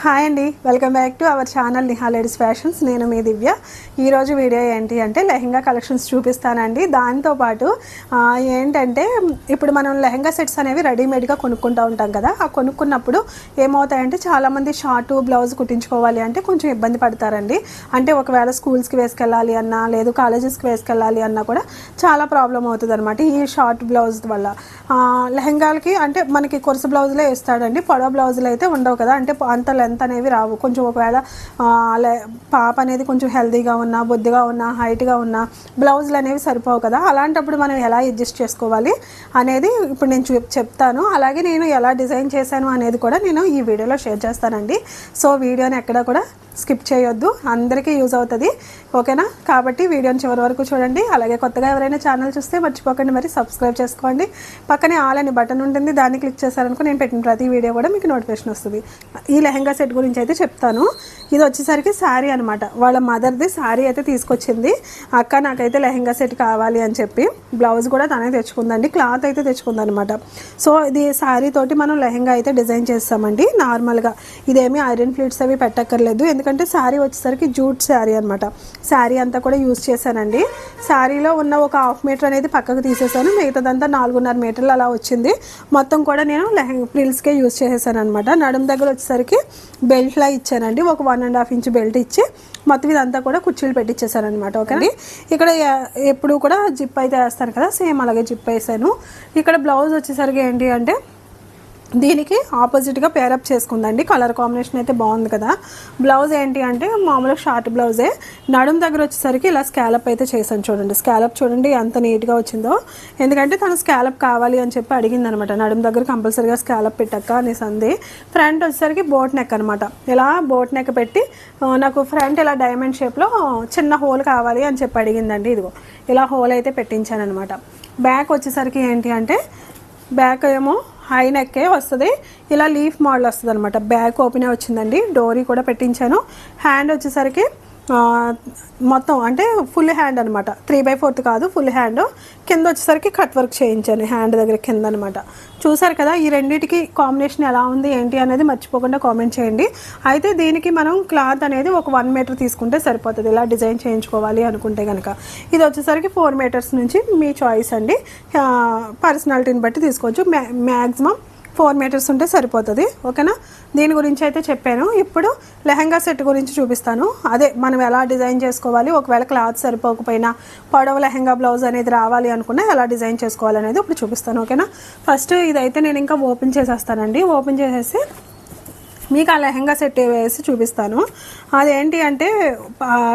Hi అండి welcome back to our channel Niha ladies fashions నేను మీ దివ్య. ఈరోజు వీడియో ఏంటి అంటే లెహంగా కలెక్షన్స్ చూపిస్తానండి. దాంతోపాటు ఏంటంటే ఇప్పుడు మనం లెహంగా సెట్స్ అనేవి రెడీమేడ్గా కొనుక్కుంటూ ఉంటాం కదా. ఆ కొనుక్కున్నప్పుడు ఏమవుతాయంటే చాలామంది షార్ట్ బ్లౌజ్ కుట్టించుకోవాలి అంటే కొంచెం ఇబ్బంది పడతారండి. అంటే ఒకవేళ స్కూల్స్కి వేసుకెళ్ళాలి అన్నా లేదు కాలేజెస్కి వేసుకెళ్ళాలి అన్నా కూడా చాలా ప్రాబ్లం అవుతుంది అనమాట ఈ షార్ట్ బ్లౌజ్ వల్ల. ఆ, లెహంగాలకి అంటే మనకి కొరస బ్లౌజులే వేస్తాడండి. పొడవ బ్లౌజులు అయితే ఉండవు కదా. అంటే అంత లెంత్ అనేవి రావు. కొంచెం ఒకవేళ పాప అనేది కొంచెం హెల్దీగా ఉన్నా బొద్దుగా ఉన్నా హైట్గా ఉన్నా బ్లౌజులు అనేవి సరిపోవు కదా. అలాంటప్పుడు మనం ఎలా అడ్జస్ట్ చేసుకోవాలి అనేది ఇప్పుడు నేను చెప్తాను. అలాగే నేను ఎలా డిజైన్ చేశాను అనేది కూడా నేను ఈ వీడియోలో షేర్ చేస్తానండి. సో వీడియోని ఎక్కడ కూడా స్కిప్ చేయొద్దు అందరికీ యూజ్ అవుతుంది ఓకేనా? కాబట్టి వీడియోని చివరి వరకు చూడండి. అలాగే కొత్తగా ఎవరైనా ఛానల్ చూస్తే మర్చిపోకండి మరి సబ్స్క్రైబ్ చేసుకోండి. పక్కనే ఆల్ అని బటన్ ఉంటుంది దాన్ని క్లిక్ చేశారనుకో నేను పెట్టిన ప్రతి వీడియో కూడా మీకు నోటిఫికేషన్ వస్తుంది. ఈ లెహంగా సెట్ గురించి అయితే చెప్తాను. ఇది వచ్చేసరికి శారీ అనమాట వాళ్ళ మదర్ది శారీ అయితే తీసుకొచ్చింది. అక్క నాకైతే లెహంగా సెట్ కావాలి అని చెప్పి. బ్లౌజ్ కూడా తనే తెచ్చుకుందండి క్లాత్ అయితే తెచ్చుకుందనమాట సో ఇది శారీ తోటి మనం లెహంగా అయితే డిజైన్ చేస్తామండి నార్మల్గా. ఇదేమి ఐరన్ ప్లేట్స్ అవి పెట్టక్కర్లేదు ఎందుకంటే ఎందుకంటే శారీ వచ్చేసరికి జూట్ శారీ అనమాట శారీ అంతా కూడా యూజ్ చేశానండి. శారీలో ఉన్న ఒక హాఫ్ మీటర్ అనేది పక్కకు తీసేసాను. మిగతాదంతా నాలుగున్నర మీటర్లు అలా వచ్చింది. మొత్తం కూడా నేను లెహంగా ఫ్రిల్స్కే యూజ్ చేసేసాను అనమాట నడుం దగ్గర వచ్చేసరికి బెల్ట్లా ఇచ్చానండి. ఒక one and half inch belt ఇచ్చి మొత్తం ఇదంతా కూడా కుర్చీలు పెట్టించేసాను అనమాట ఓకే ఇక్కడ ఎప్పుడు కూడా జిప్ అయితే వేస్తాను కదా? సేమ్ అలాగే జిప్ వేసాను. ఇక్కడ బ్లౌజ్ వచ్చేసరికి ఏంటి అంటే దీనికి ఆపోజిట్గా పేరప్ చేసుకుందండి. కలర్ కాంబినేషన్ అయితే బాగుంది కదా. బ్లౌజ్ ఏంటి అంటే మామూలుగా షార్ట్ బ్లౌజే నడుం దగ్గర వచ్చేసరికి ఇలా స్కాలప్ అయితే చేశాను చూడండి. స్కాలప్ చూడండి ఎంత నీట్గా వచ్చిందో. ఎందుకంటే తను స్కాలప్ కావాలి అని చెప్పి అడిగింది అనమాట నడుం దగ్గర కంపల్సరీగా స్కాలప్ పెట్టక్క అనేసి అంది. ఫ్రంట్ వచ్చేసరికి బోట్ నెక్ అనమాట. ఇలా బోట్ నెక్ పెట్టి నాకు ఫ్రంట్ ఇలా డైమండ్ షేప్లో చిన్న హోల్ కావాలి అని చెప్పి అడిగిందండి. ఇదిగో ఇలా హోల్ అయితే పెట్టించాను అనమాట బ్యాక్ వచ్చేసరికి ఏంటి అంటే బ్యాక్ ఏమో హై నెక్కే వస్తుంది. ఇలా లీఫ్ మోడల్ వస్తుంది అనమాట బ్యాక్ ఓపెనే వచ్చిందండి. డోరీ కూడా పెట్టించాను. హ్యాండ్ వచ్చేసరికి మొత్తం అంటే ఫుల్ హ్యాండ్ అనమాట త్రీ బై ఫోర్త్ కాదు ఫుల్ హ్యాండ్. కింద వచ్చేసరికి కట్ వర్క్ చేయించాను హ్యాండ్ దగ్గర కింద అనమాట చూసారు కదా ఈ రెండింటికి కాంబినేషన్ ఎలా ఉంది ఏంటి అనేది మర్చిపోకుండా కామెంట్ చేయండి. అయితే దీనికి మనం క్లాత్ అనేది ఒక వన్ మీటర్ తీసుకుంటే సరిపోతుంది. ఇలా డిజైన్ చేయించుకోవాలి అనుకుంటే కనుక ఇది వచ్చేసరికి ఫోర్ మీటర్స్ నుంచి మీ చాయిస్ అండి. పర్సనాలిటీని బట్టి తీసుకోవచ్చు. మ్యా మ్యాక్సిమం ఫోర్ మీటర్స్ ఉంటే సరిపోతుంది ఓకేనా? దీని గురించి అయితే చెప్పాను. ఇప్పుడు లెహంగా సెట్ గురించి చూపిస్తాను. అదే మనం ఎలా డిజైన్ చేసుకోవాలి ఒకవేళ క్లాత్ సరిపోకపోయినా పొడవ లెహంగా బ్లౌజ్ అనేది రావాలి అనుకున్నా ఎలా డిజైన్ చేసుకోవాలి అనేది ఇప్పుడు చూపిస్తాను ఓకేనా? ఫస్ట్ ఇదైతే నేను ఇంకా ఓపెన్ చేసేస్తానండి. ఓపెన్ చేసేసి మీకు ఆ లెహంగా సెట్ వేసి చూపిస్తాను. అదేంటి అంటే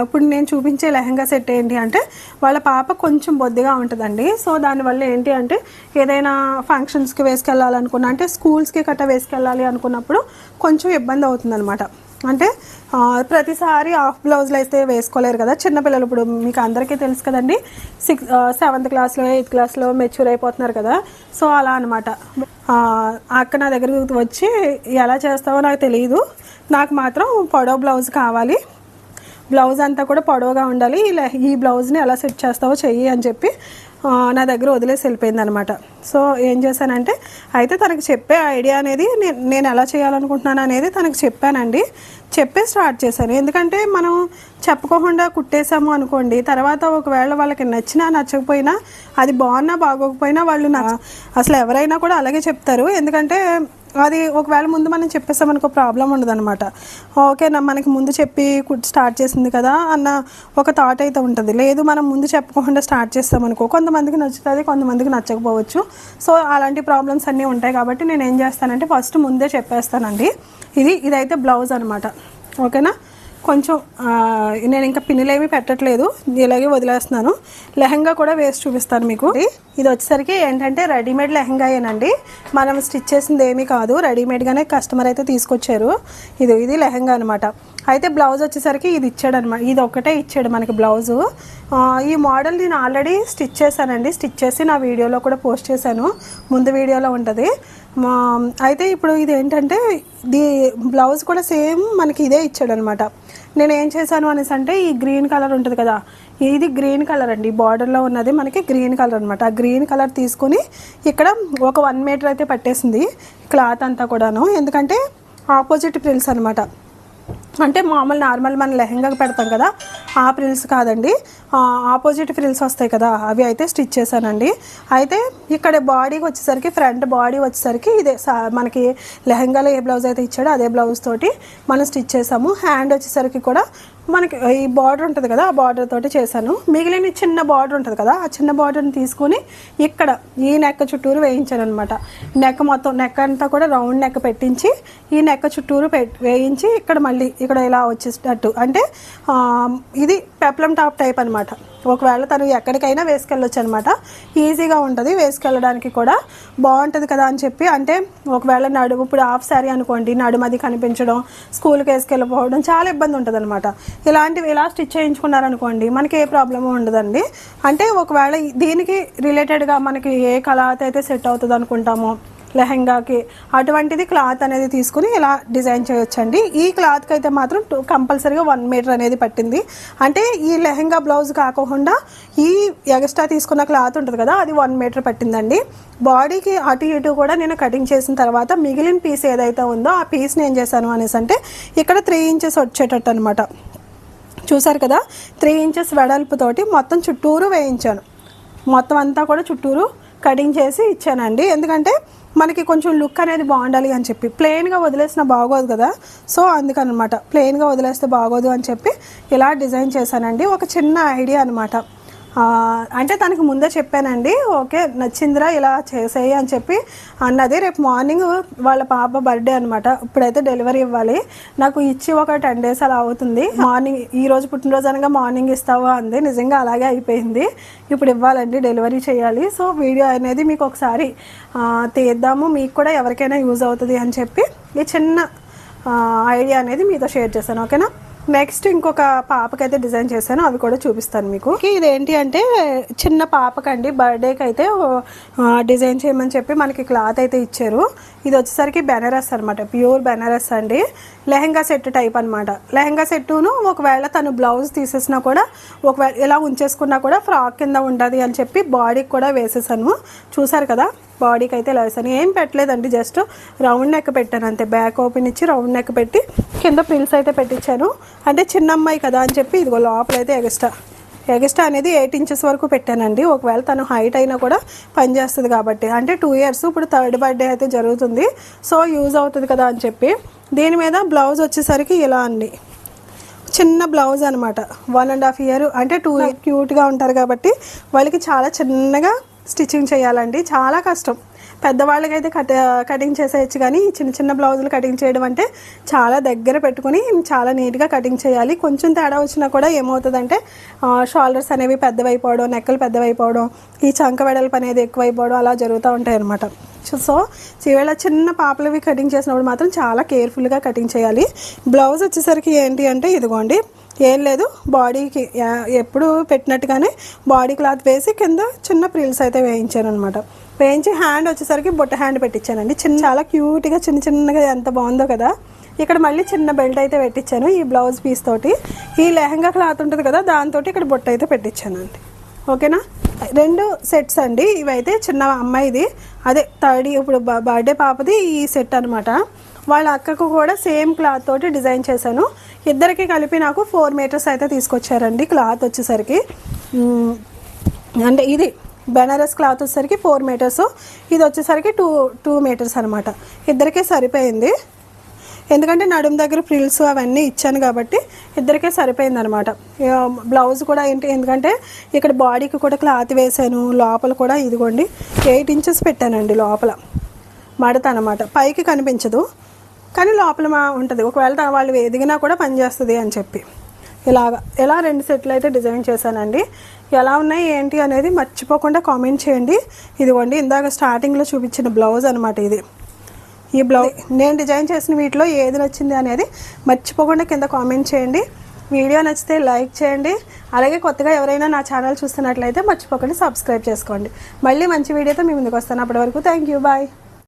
ఇప్పుడు నేను చూపించే లెహంగా సెట్ ఏంటి అంటే వాళ్ళ పాప కొంచెం బొద్దిగా ఉంటుందండి. సో దానివల్ల ఏంటి అంటే ఏదైనా ఫంక్షన్స్కి వేసుకెళ్ళాలనుకున్నా అంటే స్కూల్స్కి కట్ట వేసుకెళ్ళాలి అనుకున్నప్పుడు కొంచెం ఇబ్బంది అవుతుందన్నమాట. అంటే ప్రతిసారి హాఫ్ బ్లౌజ్లు అయితే వేసుకోలేరు కదా. చిన్నపిల్లలు ఇప్పుడు మీకు అందరికీ తెలుసు కదండి. సిక్స్ సెవెంత్ క్లాస్లో ఎయిత్ క్లాస్లో మెచ్యూర్ అయిపోతున్నారు కదా. సో అలా అనమాట అక్క నా దగ్గరికి వచ్చి ఎలా చేస్తావో నాకు తెలియదు నాకు మాత్రం పొడవు బ్లౌజ్ కావాలి. బ్లౌజ్ అంతా కూడా పొడవుగా ఉండాలి. ఇలా ఈ బ్లౌజ్ని ఎలా సెట్ చేస్తావో చెయ్యి అని చెప్పి నా దగ్గర వదిలేసి వెళ్ళిపోయింది అనమాట సో ఏం చేశానంటే అయితే తనకు చెప్పే ఐడియా అనేది నేను నేను ఎలా చేయాలనుకుంటున్నాను అనేది తనకు చెప్పానండి. చెప్పే స్టార్ట్ చేశాను. ఎందుకంటే మనం చెప్పుకోకుండా కుట్టేశాము అనుకోండి తర్వాత ఒకవేళ వాళ్ళకి నచ్చినా నచ్చకపోయినా అది బాగున్నా బాగోకపోయినా వాళ్ళు అసలు ఎవరైనా కూడా అలాగే చెప్తారు. ఎందుకంటే అది ఒకవేళ ముందు మనం చెప్పేసామనుకో ప్రాబ్లం ఉండదు అనమాట ఓకేనా మనకి ముందు చెప్పి స్టార్ట్ చేసింది కదా అన్న ఒక థాట్ అయితే ఉంటుంది. లేదు మనం ముందు చెప్పకుండా స్టార్ట్ చేస్తామనుకో కొంతమందికి నచ్చుతుంది కొంతమందికి నచ్చకపోవచ్చు. సో అలాంటి ప్రాబ్లమ్స్ అన్నీ ఉంటాయి కాబట్టి నేను ఏం చేస్తానంటే ఫస్ట్ ముందే చెప్పేస్తానండి. ఇది ఇదైతే బ్లౌజ్ అనమాట ఓకేనా కొంచెం నేను ఇంకా పిన్నులేమి పెట్టట్లేదు. ఇలాగే వదిలేస్తున్నాను. లెహంగా కూడా వేసి చూపిస్తాను మీకు. ఇది వచ్చేసరికి ఏంటంటే రెడీమేడ్ లెహంగాయేనండి. మనం స్టిచ్ చేసింది ఏమీ కాదు. రెడీమేడ్గానే కస్టమర్ అయితే తీసుకొచ్చారు. ఇది ఇది లెహంగా అనమాట అయితే బ్లౌజ్ వచ్చేసరికి ఇది ఇచ్చాడు అనమాట ఇది ఒక్కటే ఇచ్చాడు మనకి బ్లౌజు. ఈ మోడల్ నేను ఆల్రెడీ స్టిచ్ చేశానండి. స్టిచ్ చేసి నా వీడియోలో కూడా పోస్ట్ చేశాను. ముందు వీడియోలో ఉంటుంది. మా అయితే ఇప్పుడు ఇది ఏంటంటే దీ బ్లౌజ్ కూడా సేమ్ మనకి ఇదే ఇచ్చాడు అనమాట నేను ఏం చేశాను అనేసి అంటే ఈ గ్రీన్ కలర్ ఉంటుంది కదా ఇది గ్రీన్ కలర్ అండి. బార్డర్లో ఉన్నది మనకి గ్రీన్ కలర్ అనమాట. ఆ గ్రీన్ కలర్ తీసుకుని ఇక్కడ ఒక వన్ మీటర్ అయితే పట్టేసింది క్లాత్ అంతా కూడాను. ఎందుకంటే ఆపోజిట్ ప్రిల్స్ అనమాట. అంటే మామూలు నార్మల్ మన లెహంగాకి పెడతాం కదా ఆ ప్రిల్స్ కాదండి. ఆపోజిట్ ఫ్రిల్స్ వస్తాయి కదా అవి అయితే స్టిచ్ చేశానండి. అయితే ఇక్కడ బాడీకి వచ్చేసరికి ఫ్రంట్ బాడీ వచ్చేసరికి ఇదే సా- మనకి లెహంగాలో ఏ బ్లౌజ్ అయితే ఇచ్చాడో అదే బ్లౌజ్ తోటి మనం స్టిచ్ చేసాము. హ్యాండ్ వచ్చేసరికి కూడా మనకి ఈ బార్డర్ ఉంటుంది కదా ఆ బార్డర్ తోటి చేశాను. మిగిలిన చిన్న బార్డర్ ఉంటుంది కదా ఆ చిన్న బార్డర్ని తీసుకొని ఇక్కడ ఈ నెక్క చుట్టూరు వేయించాను అనమాట నెక్ మొత్తం నెక్ అంతా కూడా రౌండ్ నెక్ పెట్టించి ఈ నెక్క చుట్టూరు వేయించి ఇక్కడ మళ్ళీ ఇక్కడ ఇలా వచ్చేటట్టు అంటే ఇది పెప్లం టాప్ టైప్ అనమాట ఒకవేళ తను ఎక్కడికైనా వేసుకెళ్ళొచ్చు అనమాట ఈజీగా ఉంటుంది వేసుకెళ్ళడానికి కూడా. బాగుంటుంది కదా అని చెప్పి అంటే ఒకవేళ నడుము ఇప్పుడు హాఫ్ శారీ అనుకోండి నడుమది కనిపించడం స్కూల్కి వేసుకెళ్ళిపోవడం చాలా ఇబ్బంది ఉంటుంది అనమాట ఇలాంటివి ఇలా స్టిచ్ చేయించుకున్నారనుకోండి మనకి ఏ ప్రాబ్లము ఉండదండి. అంటే ఒకవేళ దీనికి రిలేటెడ్గా మనకి ఏ కళ అయితే సెట్ అవుతుంది అనుకుంటామో లెహెంగాకి. అటువంటిది క్లాత్ అనేది తీసుకుని ఇలా డిజైన్ చేయొచ్చండి. ఈ క్లాత్కి అయితే మాత్రం టూ కంపల్సరీగా వన్ మీటర్ అనేది పట్టింది. అంటే ఈ లెహెంగా బ్లౌజ్ కాకుండా ఈ ఎగస్ట్రా తీసుకున్న క్లాత్ ఉంటుంది కదా అది వన్ మీటర్ పట్టిందండి. బాడీకి అటు ఇటు కూడా నేను కటింగ్ చేసిన తర్వాత మిగిలిన పీస్ ఏదైతే ఉందో ఆ పీస్ని ఏం చేశాను అనేసి అంటే ఇక్కడ త్రీ ఇంచెస్ వచ్చేటట్టు అనమాట చూసారు కదా త్రీ ఇంచెస్ వెడల్పుతోటి మొత్తం చుట్టూరు వేయించాను. మొత్తం అంతా కూడా చుట్టూరు కటింగ్ చేసి ఇచ్చానండి. ఎందుకంటే మనకి కొంచెం లుక్ అనేది బాగుండాలి అని చెప్పి. ప్లెయిన్గా వదిలేసిన బాగోదు కదా. సో అందుకనమాట. ప్లెయిన్గా వదిలేస్తే బాగోదు అని చెప్పి ఇలా డిజైన్ చేశానండి. ఒక చిన్న ఐడియా అనమాట అంటే తనకి ముందే చెప్పానండి ఓకే నచ్చిందిరా ఇలా చేసేయి అని చెప్పి అన్నది. రేపు మార్నింగ్ వాళ్ళ పాప బర్త్డే అనమాట ఇప్పుడైతే డెలివరీ ఇవ్వాలి. నాకు ఇచ్చి ఒక టెన్ డేస్ అలా అవుతుంది. మార్నింగ్ ఈ రోజు పుట్టినరోజు అనగా మార్నింగ్ ఇస్తావా అంది. నిజంగా అలాగే అయిపోయింది. ఇప్పుడు ఇవ్వాలండి డెలివరీ చేయాలి. సో వీడియో అనేది మీకు ఒకసారి తీద్దాము. మీకు కూడా ఎవరికైనా యూజ్ అవుతుంది అని చెప్పి ఈ చిన్న ఐడియా అనేది మీతో షేర్ చేశాను. ఓకేనా? నెక్స్ట్ ఇంకొక పాపకైతే డిజైన్ చేశాను అవి కూడా చూపిస్తాను మీకు. ఇదేంటి అంటే చిన్న పాపకండి బర్త్డేకి అయితే డిజైన్ చేయమని చెప్పి మనకి క్లాత్ అయితే ఇచ్చారు. ఇది వచ్చేసరికి బెనారస్ అనమాట ప్యూర్ బెనారస్ అండి. లెహంగా సెట్ టైప్ అనమాట లెహంగా సెట్టును ఒకవేళ తను బ్లౌజ్ తీసేసినా కూడా ఒకవేళ ఇలా ఉంచేసుకున్నా కూడా ఫ్రాక్ కింద ఉండదు అని చెప్పి బాడీకి కూడా వేసేసాను. చూసారు కదా? బాడీకి అయితే ఇలా వేసాను ఏం పెట్టలేదండి జస్ట్ రౌండ్ నెక్ పెట్టాను అంతే. బ్యాక్ ఓపెన్ ఇచ్చి రౌండ్ నెక్ పెట్టి కింద ప్రిల్స్ అయితే పెట్టించాను. అంటే చిన్న అమ్మాయి కదా అని చెప్పి ఇదిగో లోపల అయితే ఎగస్ట్రా ఎగస్ట్రా అనేది ఎయిట్ ఇంచెస్ వరకు పెట్టానండి. ఒకవేళ తను హైట్ అయినా కూడా పనిచేస్తుంది కాబట్టి. అంటే టూ ఇయర్స్ ఇప్పుడు థర్డ్ బర్త్డే అయితే జరుగుతుంది. సో యూజ్ అవుతుంది కదా అని చెప్పి. దీని మీద బ్లౌజ్ వచ్చేసరికి ఇలా అండి. చిన్న బ్లౌజ్ అనమాట వన్ అండ్ హాఫ్ ఇయర్ అంటే టూ క్యూట్గా ఉంటారు కాబట్టి వాళ్ళకి చాలా చిన్నగా స్టిచ్చింగ్ చేయాలండి. చాలా కష్టం. పెద్దవాళ్ళకైతే కట్ కటింగ్ చేసేయచ్చు కానీ చిన్న చిన్న బ్లౌజులు కటింగ్ చేయడం అంటే చాలా దగ్గర పెట్టుకుని చాలా నీట్గా కటింగ్ చేయాలి. కొంచెం తేడా వచ్చినా కూడా ఏమవుతుందంటే షోల్డర్స్ అనేవి పెద్దవైపోవడం నెక్కలు పెద్దవైపోవడం ఈ చంక వెడల్పు అనేది ఎక్కువైపోవడం అలా జరుగుతూ ఉంటాయి అన్నమాట సో ఈవేళ చిన్న పాపలవి కటింగ్ చేసినప్పుడు మాత్రం చాలా కేర్ఫుల్గా కటింగ్ చేయాలి. బ్లౌజ్ వచ్చేసరికి ఏంటి అంటే ఇదిగోండి ఏం లేదు బాడీకి ఎప్పుడు పెట్టినట్టుగానే బాడీ క్లాత్ వేసి కింద చిన్న ప్రిల్స్ అయితే వేయించాను అనమాట పెంచి హ్యాండ్ వచ్చేసరికి బుట్ట హ్యాండ్ పెట్టించానండి. చిన్న చాలా క్యూట్గా చిన్న చిన్నగా ఎంత బాగుందో కదా. ఇక్కడ మళ్ళీ చిన్న బెల్ట్ అయితే పెట్టించాను ఈ బ్లౌజ్ పీస్ తోటి. ఈ లెహంగా క్లాత్ ఉంటుంది కదా దాంతో ఇక్కడ బుట్ట అయితే పెట్టించానండి. ఓకేనా? రెండు సెట్స్ అండి ఇవైతే చిన్న అమ్మాయిది. అదే థర్డ్ ఇప్పుడు బర్త్డే పాపది ఈ సెట్ అనమాట వాళ్ళ అక్కకు కూడా సేమ్ క్లాత్ తోటి డిజైన్ చేశాను. ఇద్దరికి కలిపి నాకు ఫోర్ మీటర్స్ అయితే తీసుకొచ్చారండి క్లాత్ వచ్చేసరికి. అంటే ఇది బెనారస్ క్లాత్ వచ్చేసరికి ఫోర్ మీటర్స్. ఇది వచ్చేసరికి టూ టూ మీటర్స్ అనమాట ఇద్దరికే సరిపోయింది. ఎందుకంటే నడుము దగ్గర ఫ్రిల్స్ అవన్నీ ఇచ్చాను కాబట్టి ఇద్దరికే సరిపోయింది అనమాట బ్లౌజ్ కూడా ఏంటి ఎందుకంటే ఇక్కడ బాడీకి కూడా క్లాత్ వేసాను లోపల కూడా ఇదిగోండి ఎయిట్ ఇంచెస్ పెట్టానండి లోపల. మడత అనమాట పైకి కనిపించదు కానీ లోపల మా ఉంటుంది. ఒకవేళ వాళ్ళు ఎదిగినా కూడా పనిచేస్తుంది అని చెప్పి. ఇలాగా ఇలా రెండు సెట్లు అయితే డిజైన్ చేశానండి. ఎలా ఉన్నాయి ఏంటి అనేది మర్చిపోకుండా కామెంట్ చేయండి. ఇదిగోండి ఇందాక స్టార్టింగ్లో చూపించిన బ్లౌజ్ అనమాట ఇది. ఈ బ్లౌజ్ నేను డిజైన్ చేసిన వీటిలో ఏది నచ్చింది అనేది మర్చిపోకుండా కింద కామెంట్ చేయండి. వీడియో నచ్చితే లైక్ చేయండి. అలాగే కొత్తగా ఎవరైనా నా ఛానల్ చూస్తున్నట్లయితే మర్చిపోకుండా సబ్స్క్రైబ్ చేసుకోండి. మళ్ళీ మంచి వీడియోతో మీ ముందుకు వస్తాను. అప్పటి వరకు థ్యాంక్ యూ బాయ్